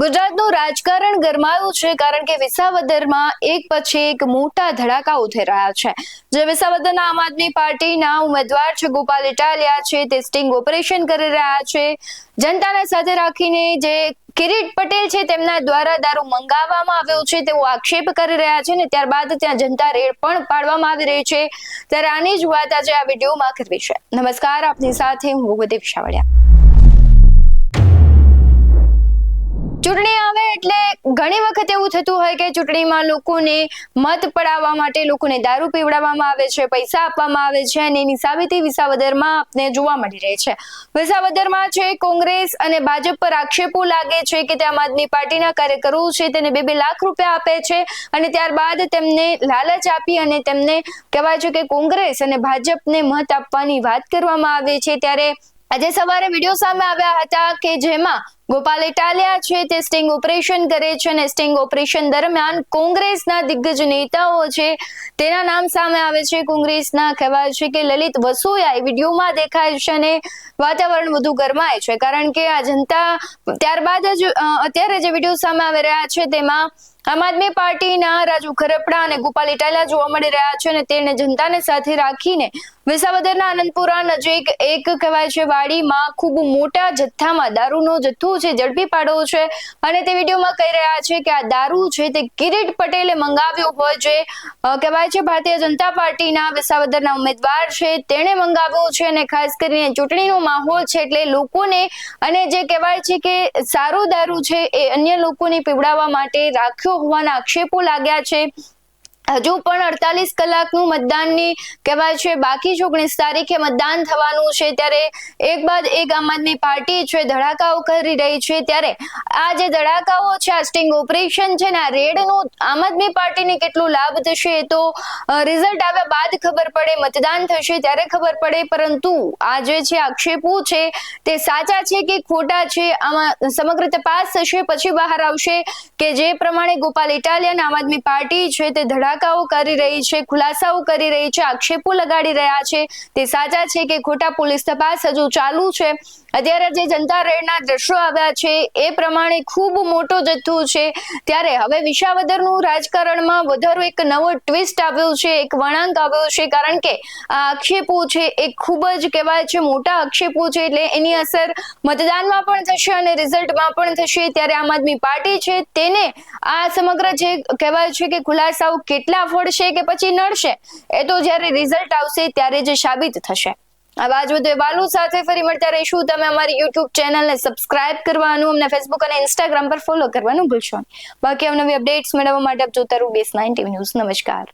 ગુજરાતનું રાજકારણ ગરમાયું છે કારણ કે વિસાવદરમાં એક પછી એક મોટા ધડાકા ઉઠી રહ્યા છે. જે વિસાવદરના આમ આદમી પાર્ટીના ઉમેદવાર છે ગોપાલ ઇટાલિયા છે તે સ્ટિંગ ઓપરેશન કરી રહ્યા છે. જનતાને સાથે રાખીને જે કિરીટ પટેલ છે તેમના દ્વારા દારૂ મંગાવવામાં આવ્યો છે તેવો આક્ષેપ કરી રહ્યા છે ને ત્યારબાદ ત્યાં જનતા રેડ પણ પાડવામાં આવી રહી છે. ત્યારે આની જ વાત આજે આ વિડીયોમાં કરવી છે. નમસ્કાર, આપની સાથે હું ભૂપતિ વિશાવડિયા ચૂંટણી આવે એટલે ઘણી વખત એવું થતું હોય કે ચૂંટણીમાં લોકોને મત પડાવવા માટે લોકોને દારૂ પીવડાવવામાં આવે છે, પૈસા આપવામાં આવે છે અને એની સાબિતી વિસાવદરમાં આપને જોવા મળી રહી છે. વિસાવદરમાં છે, કોંગ્રેસ અને ભાજપ પર આક્ષેપો લાગે છે કે તે આમ આદમી પાર્ટીના કાર્યકરો છે, તેને બે બે લાખ રૂપિયા આપે છે અને ત્યારબાદ તેમને લાલચ આપી અને તેમને કહેવાય છે કે કોંગ્રેસ અને ભાજપને મત આપવાની વાત કરવામાં આવે છે. ત્યારે આજે સવારે વીડિયો સામે આવ્યા હતા કે જેમાં ગોપાલ ઇટાલિયા છે, તે સ્ટિંગ ઓપરેશન કરે છે અને સ્ટિંગ ઓપરેશન દરમિયાન કોંગ્રેસના દિગ્ગજ નેતાઓ છે, તેના નામ સામે આવે છે. કોંગ્રેસના કહેવાય છે કે લલિત વસોયા એ વિડીયોમાં દેખાય છે અને વાતાવરણ વધુ ગરમાય છે. કારણ કે આ જનતા ત્યારબાદ જ અત્યારે જે વીડિયો સામે આવી રહ્યા છે, તેમાં આમ આદમી પાર્ટીના રાજુ ખરપડા અને ગોપાલ ઇટાલિયા જોવા મળી રહ્યા છે અને તેને જનતાને સાથે રાખીને વિસાવદરના આનંદપુરા નજીક એક કહેવાય છે, વાડીમાં ખૂબ મોટા જથ્થામાં દારૂનો જથ્થો છે, ઝડપી પાડ્યો છે. અને તે વિડીયોમાં કહી રહ્યા છે કે આ દારૂ છે તે કિરીટ પટેલે મંગાવ્યો હોય જે કહેવાય છે ભારતીય જનતા પાર્ટીના વિસાવદરના ઉમેદવાર છે. તેણે મંગાવ્યો છે અને ખાસ કરીને ચૂંટણીનો માહોલ છે એટલે લોકોને અને જે કહેવાય છે કે સારો દારૂ છે એ અન્ય લોકોને પીવડાવવા માટે રાખ્યો હોવાના આક્ષેપો લાગ્યા છે. હજુ પણ અડતાલીસ કલાકનું મતદાનની કહેવાય છે, બાકી છે ઓગણીસ તારીખે મતદાન થવાનું છે, ત્યારે એક બાદ એક આમ આદમી પાર્ટી છે ધડાકાઓ કરી રહી છે, ત્યારે આ જે ધડાકાઓ છે, આ સ્ટિંગ ઓપરેશન છે ને, આ રેડનું આમ આદમી પાર્ટીને કેટલું લાભ થશે તો રિઝલ્ટ આવ્યા બાદ ખબર પડે, મતદાન થશે ત્યારે ખબર પડે, પરંતુ આ જે છે, આક્ષેપો છે, તે સાચા છે કે ખોટા છે, આમાં સમગ્ર તપાસ થશે, પછી બહાર આવશે કે જે પ્રમાણે ગોપાલ ઇટાલિયન આમ આદમી પાર્ટી છે, તે ધડાકાઓ કરી રહી છે, ખુલાસાઓ કરી રહી છે, આક્ષેપો લગાડી રહ્યા છે. તે સાચા છે કે ખોટા પોલીસ તપાસ હજુ ચાલુ છે. અત્યારે જે જનતા રેડના દ્રશ્યો આવ્યા છે, એ પ્રમાણે ખૂબ મોટો જથ્થો છે. ત્યારે હવે વિશાવદરનું રાજકારણમાં વધારો એક નવો ટ્વિસ્ટ આવ્યો છે, એક વળાંક આવ્યો છે, કારણ કે આ આક્ષેપો છે, એ ખૂબ જ કહેવાય છે, મોટા આક્ષેપો છે, એટલે એની અસર મતદાનમાં પણ થશે અને રિઝલ્ટમાં પણ થશે. ત્યારે આમ આદમી પાર્ટી છે, તેને આ સમગ્ર જે કહેવાય છે કે ખુલાસાઓ કેટલા ફળશે કે પછી નડશે એ તો જ્યારે રિઝલ્ટ આવશે ત્યારે જ સાબિત થશે. આ જ વધુ વાલુ સાથે ફરી મળતા રહીશું. તમે અમારી યુટ્યુબ ચેનલને સબસ્ક્રાઇબ કરવાનું, અમને ફેસબુક અને ઇન્સ્ટાગ્રામ પર ફોલો કરવાનું ભૂલશો બાકી અવનવી અપડેટ્સ મેળવવા માટે આપ જોતા રહો બેસ નાઇન ટીવી ન્યૂઝ નમસ્કાર.